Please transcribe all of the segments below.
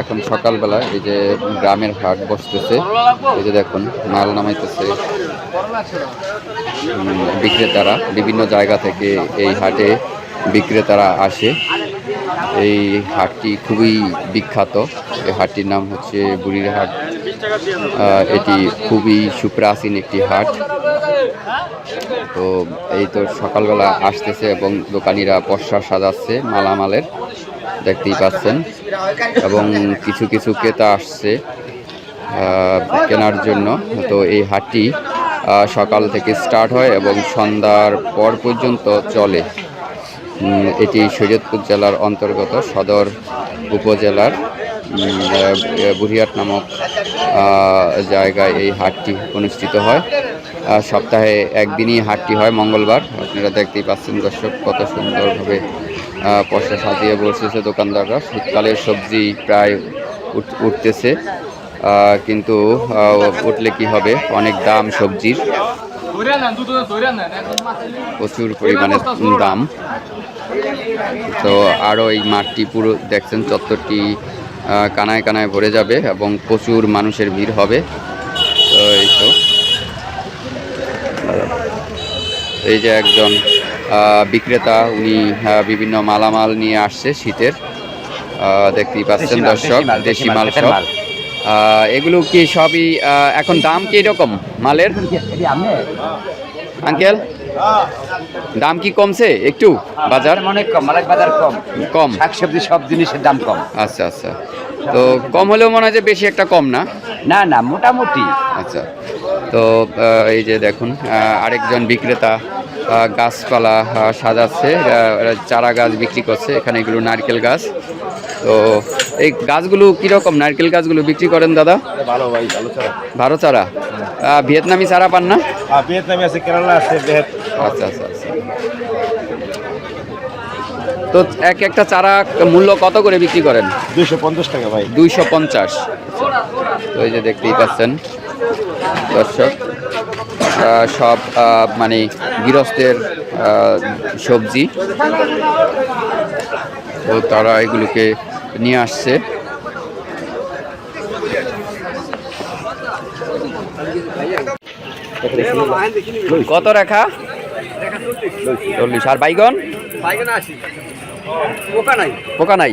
এখন সকালবেলা এই যে গ্রামের হাট বসতেছে। এই যে দেখুন, মাল নামাইতেছে বিক্রেতারা। বিভিন্ন জায়গা থেকে এই হাটে বিক্রেতারা আসে। এই হাটটি খুবই বিখ্যাত। এই হাটটির নাম হচ্ছে বুড়ির হাট। এটি খুবই সুপ্রাচীন একটি হাট। তো এই তো সকালবেলা আসতেছে এবং দোকানিরা পশা সাজাচ্ছে মালামালের। দেখতেই পাচ্ছেন। এবং কিছু কিছু ক্রেতা আসছে কেনার জন্য। তো এই হাটটি সকাল থেকে স্টার্ট হয় এবং সন্ধ্যার পর পর্যন্ত চলে। এটি শরীয়তপুর জেলার অন্তর্গত সদর উপজেলার বুড়িয়াট নামক জায়গায় এই হাটটি অনুষ্ঠিত হয়। সপ্তাহে একদিনই হাটটি হয় মঙ্গলবার। আপনারা দেখতেই পাচ্ছেন দর্শক, কত সুন্দরভাবে পশা সাজিয়ে বসেছে দোকানদাররা। শীতকালের সবজি প্রায় উঠ- উঠতেছে। কিন্তু উঠলে কি হবে? অনেক দাম সবজির। প্রচুর পরিমাণে দাম। তো আরও এই মাঠটি পুরো দেখছেন, চত্বরটি কানায় কানায় ভরে যাবে এবং প্রচুর মানুষের ভিড় হবে। তো এই তো। এই যে একজন বিক্রেতা উনি বিভিন্ন মালামাল নিয়ে আসছে শীতের। দেখতেই পাচ্ছেন দর্শক দেশি মাল সব। এগুলো কি সবই এখন দাম কি রকম মালের? আঙ্কেল দাম কি কমছে একটু বাজার? অনেক কম মালাক বাজার কম। কম। শাকসবজি সব জিনিসের দাম কম। আচ্ছা আচ্ছা। তো কম হলেও মনে হয় যে বেশি একটা কম না? না না মোটামুটি। আচ্ছা। তো এই যে দেখুন আরেকজন বিক্রেতা গাছপালা সাজাচ্ছে। চারা গাছ বিক্রি করছে এখানে এগুলো নারকেল গাছ। তো এই গাছগুলো কীরকম? নারকেল গাছগুলো বিক্রি করেন দাদা? ভালো ভাই ভালো ছাড়া ভালো চারা। ভিয়েতনামি চারা পান না? ভিয়েতনামি আছে কেরালা আছে আচ্ছা আচ্ছা আচ্ছা। তো এক একটা চারা মূল্য কত করে বিক্রি করেন? দুইশো পঞ্চাশ টাকা ভাই। দুইশো পঞ্চাশ। তো এই যে দেখতেই পাচ্ছেন দর্শক। সব মানে গৃহস্থের সবজি। তো তারা এগুলোকে নিয়ে আসছে। কত রেখা? চল্লিশ। আর বাইগন? পোকা নাই?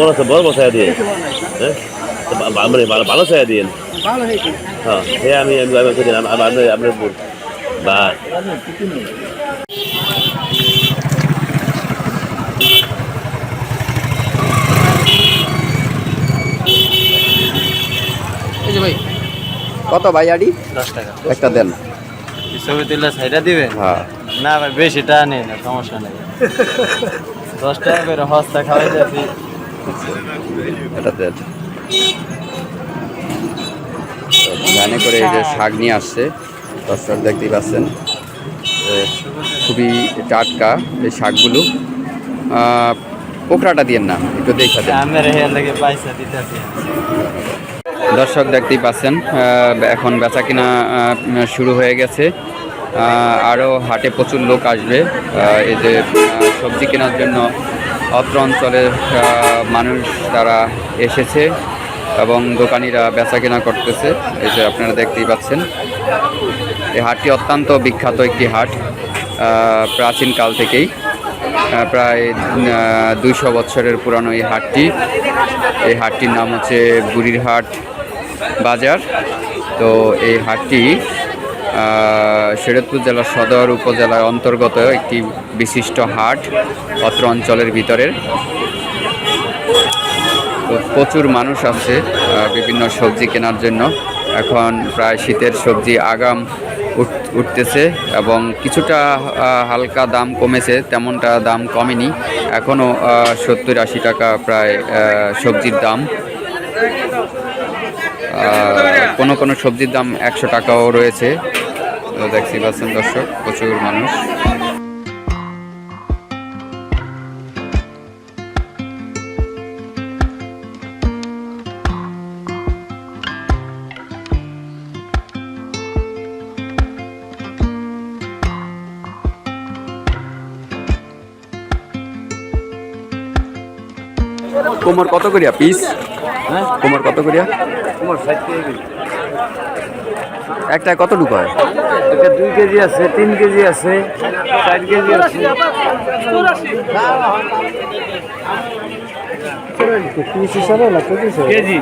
বড় বড় বসায় দিয়ে। হ্যাঁ? মানে ভালো ভালো ছায়া দিয়ে। হ্যাঁ হ্যাঁ আমি আমি আমি আমি আমি আপনার আপনার বা কত ভাই আড়ি? দশ টাকা। একটা দেন। ছবি তুললে সাইডা দিবে? হ্যাঁ। না ভাই বেশি টাকা নেই না সমস্যা নেই। দশ টাকা করে হস্তা খাওয়াই যাচ্ছি। ভ্যানে করে এই যে শাক নিয়ে আসছে দর্শক দেখতেই পাচ্ছেন খুবই টাটকা এই শাকগুলো। পোকরাটা দিয়ে না একটু দেখা দর্শক দেখতেই পাচ্ছেন এখন বেচা কিনা শুরু হয়ে গেছে। আরও হাটে প্রচুর লোক আসবে এই যে সবজি কেনার জন্য অত্র অঞ্চলের মানুষ তারা এসেছে এবং দোকানিরা বেচা কেনা করতেছে। এই যে আপনারা দেখতেই পাচ্ছেন। এই হাটটি অত্যন্ত বিখ্যাত একটি হাট আহ, প্রাচীনকাল থেকেই। প্রায় দুইশো বছরের পুরানো এই হাটটি। এই হাটটির নাম হচ্ছে বুড়িরহাট বাজার। তো এই হাটটি শরীয়তপুর জেলার সদর উপজেলার অন্তর্গত একটি বিশিষ্ট হাট অত্র অঞ্চলের ভিতরের প্রচুর মানুষ আছে বিভিন্ন সবজি কেনার জন্য। এখন প্রায় শীতের সবজি আগাম উঠ- উঠতেছে এবং কিছুটা হালকা দাম কমেছে, তেমনটা দাম কমেনি। এখনও সত্তর আশি টাকা প্রায় সবজির দাম। কোনো কোনো সবজির দাম একশো টাকাও রয়েছে। দেখছি পাচ্ছেন দর্শক, প্রচুর মানুষ। কোমর কত করিয়া? পিস? কোমর কত করিয়া? তোমার ষাট কেজি একটা কতটুকু হয়? এটা দুই কেজি আছে তিন কেজি আছে চার কেজি আছে। কেজি।